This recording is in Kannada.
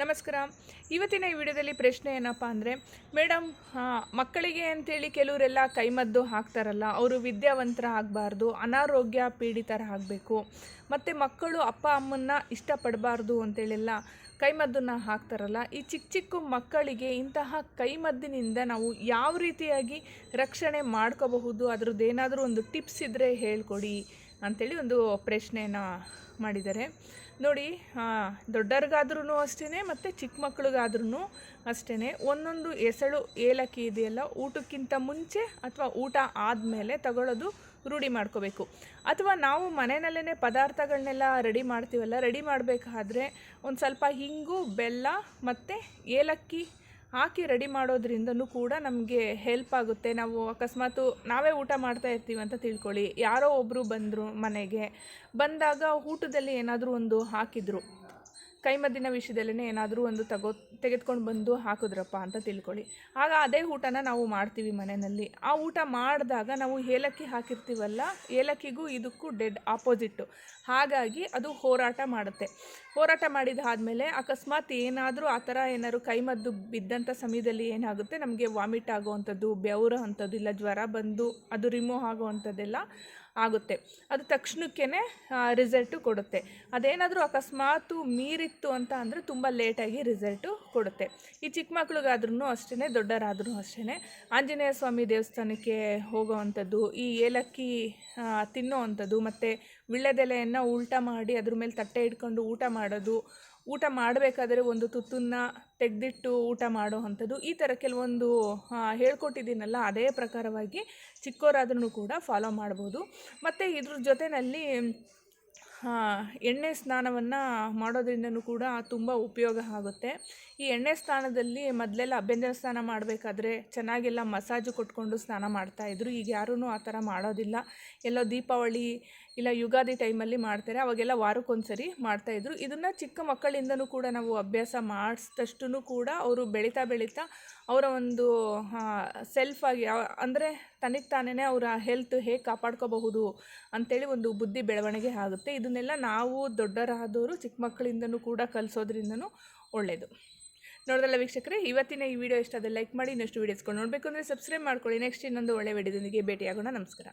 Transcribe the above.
ನಮಸ್ಕಾರ. ಇವತ್ತಿನ ಈ ವಿಡಿಯೋದಲ್ಲಿ ಪ್ರಶ್ನೆ ಏನಪ್ಪ ಅಂದರೆ ಮೇಡಮ್ ಮಕ್ಕಳಿಗೆ ಅಂತೇಳಿ ಕೆಲವರೆಲ್ಲ ಕೈಮದ್ದು ಹಾಕ್ತಾರಲ್ಲ, ಅವರು ವಿದ್ಯಾವಂತರ ಆಗಬಾರ್ದು, ಅನಾರೋಗ್ಯ ಪೀಡಿತರ ಆಗಬೇಕು, ಮತ್ತು ಮಕ್ಕಳು ಅಪ್ಪ, ಅಮ್ಮನ್ನ ಇಷ್ಟಪಡಬಾರ್ದು ಅಂತೇಳೆಲ್ಲ ಕೈಮದ್ದನ್ನು ಹಾಕ್ತಾರಲ್ಲ, ಈ ಚಿಕ್ಕ ಚಿಕ್ಕ ಮಕ್ಕಳಿಗೆ ಇಂತಹ ಕೈಮದ್ದಿನಿಂದ ನಾವು ಯಾವ ರೀತಿಯಾಗಿ ರಕ್ಷಣೆ ಮಾಡ್ಕೋಬಹುದು? ಅದ್ರದ್ದು ಏನಾದರೂ ಒಂದು ಟಿಪ್ಸ್ ಇದ್ದರೆ ಹೇಳ್ಕೊಡಿ. ಅಂಥೇಳಿ ಒಂದು ಪ್ರಶ್ನೆಯನ್ನು ಮಾಡಿದ್ದಾರೆ. ನೋಡಿ ದೊಡ್ಡವ್ರಿಗಾದ್ರೂ ಅಷ್ಟೇ ಮತ್ತು ಚಿಕ್ಕ ಮಕ್ಳಿಗಾದ್ರೂ ಅಷ್ಟೇ ಒಂದೊಂದು ಎಸಳು ಏಲಕ್ಕಿ ಇದೆಯಲ್ಲ, ಊಟಕ್ಕಿಂತ ಮುಂಚೆ ಅಥವಾ ಊಟ ಆದಮೇಲೆ ತಗೊಳ್ಳೋದು ರೂಢಿ ಮಾಡ್ಕೋಬೇಕು. ಅಥವಾ ನಾವು ಮನೆಯಲ್ಲೇ ಪದಾರ್ಥಗಳನ್ನೆಲ್ಲ ರೆಡಿ ಮಾಡ್ತೀವಲ್ಲ, ರೆಡಿ ಮಾಡಬೇಕಾದ್ರೆ ಒಂದು ಸ್ವಲ್ಪ ಹಿಂಗು, ಬೆಲ್ಲ ಮತ್ತು ಏಲಕ್ಕಿ ಹಾಕಿ ರೆಡಿ ಮಾಡೋದ್ರಿಂದನೂ ಕೂಡ ನಮಗೆ ಹೆಲ್ಪ್ ಆಗುತ್ತೆ. ನಾವು ಅಕಸ್ಮಾತು ನಾವೇ ಊಟ ಮಾಡ್ತಾ ಇರ್ತೀವಿ ಅಂತ ತಿಳ್ಕೊಳ್ಳಿ. ಯಾರೋ ಒಬ್ಬರು ಬಂದರು ಮನೆಗೆ, ಬಂದಾಗ ಊಟದಲ್ಲಿ ಏನಾದರೂ ಒಂದು ಹಾಕಿದರು. ಕೈಮದ್ದಿನ ವಿಷಯದಲ್ಲೇ ಏನಾದರೂ ಒಂದು ತಗೋ, ತೆಗೆದುಕೊಂಡು ಬಂದು ಹಾಕಿದ್ರಪ್ಪ ಅಂತ ತಿಳ್ಕೊಳ್ಳಿ. ಆಗ ಅದೇ ಊಟನ ನಾವು ಮಾಡ್ತೀವಿ ಮನೆಯಲ್ಲಿ. ಆ ಊಟ ಮಾಡಿದಾಗ ನಾವು ಏಲಕ್ಕಿ ಹಾಕಿರ್ತೀವಲ್ಲ, ಏಲಕ್ಕಿಗೂ ಇದಕ್ಕೂ ಡೆಡ್ ಆಪೋಸಿಟ್ಟು ಹಾಗಾಗಿ ಅದು ಹೋರಾಟ ಮಾಡುತ್ತೆ. ಹೋರಾಟ ಮಾಡಿದಾದಮೇಲೆ ಅಕಸ್ಮಾತ್ ಏನಾದರೂ ಆ ಥರ ಏನಾದ್ರು ಕೈಮದ್ದು ಬಿದ್ದಂಥ ಸಮಯದಲ್ಲಿ ಏನಾಗುತ್ತೆ? ನಮಗೆ ವಾಮಿಟ್ ಆಗೋವಂಥದ್ದು, ಬೆವರೋ ಅಂಥದ್ದು, ಇಲ್ಲ ಜ್ವರ ಬಂದು ಅದು ರಿಮೂವ್ ಆಗೋವಂಥದ್ದೆಲ್ಲ ಆಗುತ್ತೆ. ಅದು ತಕ್ಷಣಕ್ಕೇ ರಿಸಲ್ಟು ಕೊಡುತ್ತೆ. ಅದೇನಾದರೂ ಅಕಸ್ಮಾತು ಮೀರಿತ್ತು ಅಂತ ಅಂದರೆ ತುಂಬ ಲೇಟಾಗಿ ರಿಸಲ್ಟು ಕೊಡುತ್ತೆ. ಈ ಚಿಕ್ಕ ಮಕ್ಳಿಗಾದ್ರೂ ಅಷ್ಟೇ ದೊಡ್ಡರಾದ್ರೂ ಅಷ್ಟೇ ಆಂಜನೇಯ ಸ್ವಾಮಿ ದೇವಸ್ಥಾನಕ್ಕೆ ಹೋಗೋವಂಥದ್ದು, ಈ ಏಲಕ್ಕಿ ತಿನ್ನೋವಂಥದ್ದು, ಮತ್ತು ವಿಳ್ಳೆದೆಲೆಯನ್ನು ಉಲ್ಟಾ ಮಾಡಿ ಅದ್ರ ಮೇಲೆ ತಟ್ಟೆ ಇಟ್ಕೊಂಡು ಊಟ ಮಾಡೋದು ಊಟ ಮಾಡಬೇಕಾದ್ರೆ ಒಂದು ತುತ್ತನ್ನು ತೆಗೆದಿಟ್ಟು ಊಟ ಮಾಡೋ ಅಂಥದ್ದು. ಈ ಥರ ಕೆಲವೊಂದು ಹೇಳ್ಕೊಟ್ಟಿದ್ದೀನಲ್ಲ, ಅದೇ ಪ್ರಕಾರವಾಗಿ ಚಿಕ್ಕವರಾದ್ರೂ ಕೂಡ ಫಾಲೋ ಮಾಡ್ಬೋದು. ಮತ್ತು ಇದ್ರ ಜೊತೆಯಲ್ಲಿ ಎಣ್ಣೆ ಸ್ನಾನವನ್ನು ಮಾಡೋದ್ರಿಂದನೂ ಕೂಡ ತುಂಬ ಉಪಯೋಗ ಆಗುತ್ತೆ. ಈ ಎಣ್ಣೆ ಸ್ನಾನದಲ್ಲಿ ಮೊದಲೆಲ್ಲ ಅಭ್ಯಂಜನ ಸ್ನಾನ ಮಾಡಬೇಕಾದ್ರೆ ಚೆನ್ನಾಗೆಲ್ಲ ಮಸಾಜು ಕೊಟ್ಕೊಂಡು ಸ್ನಾನ ಮಾಡ್ತಾಯಿದ್ರು ಈಗ ಯಾರೂ ಆ ಥರ ಮಾಡೋದಿಲ್ಲ. ಎಲ್ಲೋ ದೀಪಾವಳಿ ಇಲ್ಲ ಯುಗಾದಿ ಟೈಮಲ್ಲಿ ಮಾಡ್ತಾರೆ. ಅವಾಗೆಲ್ಲ ವಾರಕ್ಕೊಂದ್ಸರಿ ಮಾಡ್ತಾಯಿದ್ರು ಇದನ್ನು ಚಿಕ್ಕ ಮಕ್ಕಳಿಂದನೂ ಕೂಡ ನಾವು ಅಭ್ಯಾಸ ಮಾಡಿಸಿದಷ್ಟು ಕೂಡ ಅವರು ಬೆಳೀತಾ ಬೆಳೀತಾ ಅವರ ಒಂದು ಸೆಲ್ಫಾಗಿ ಅಂದರೆ ತನಗೆ ತಾನೇ ಅವರ ಹೆಲ್ತ್ ಹೇಗೆ ಕಾಪಾಡ್ಕೋಬಹುದು ಅಂಥೇಳಿ ಒಂದು ಬುದ್ಧಿ ಬೆಳವಣಿಗೆ ಆಗುತ್ತೆ. ಇದನ್ನೆಲ್ಲ ನಾವು ದೊಡ್ಡರಾದವರು ಚಿಕ್ಕ ಮಕ್ಕಳಿಂದನೂ ಕೂಡ ಕಲಿಸೋದ್ರಿಂದನೂ ಒಳ್ಳೆಯದು ನೋಡಿದಲ್ಲ ವೀಕ್ಷಕರೇ, ಇವತ್ತಿನ ಈ ವಿಡಿಯೋ ಇಷ್ಟ ಲೈಕ್ ಮಾಡಿ, ಇನ್ನಷ್ಟು ವೀಡಿಯೋಸ್ಕೊಂಡು ನೋಡಬೇಕು ಅಂದರೆ ಸಬ್ಸ್ಕ್ರೈಬ್ ಮಾಡ್ಕೊಳ್ಳಿ. ನೆಕ್ಸ್ಟ್ ಇನ್ನೊಂದು ಒಳ್ಳೆ ವಿಡಿಯೋದೊಂದಿಗೆ ಭೇಟಿಯಾಗೋಣ. ನಮಸ್ಕಾರ.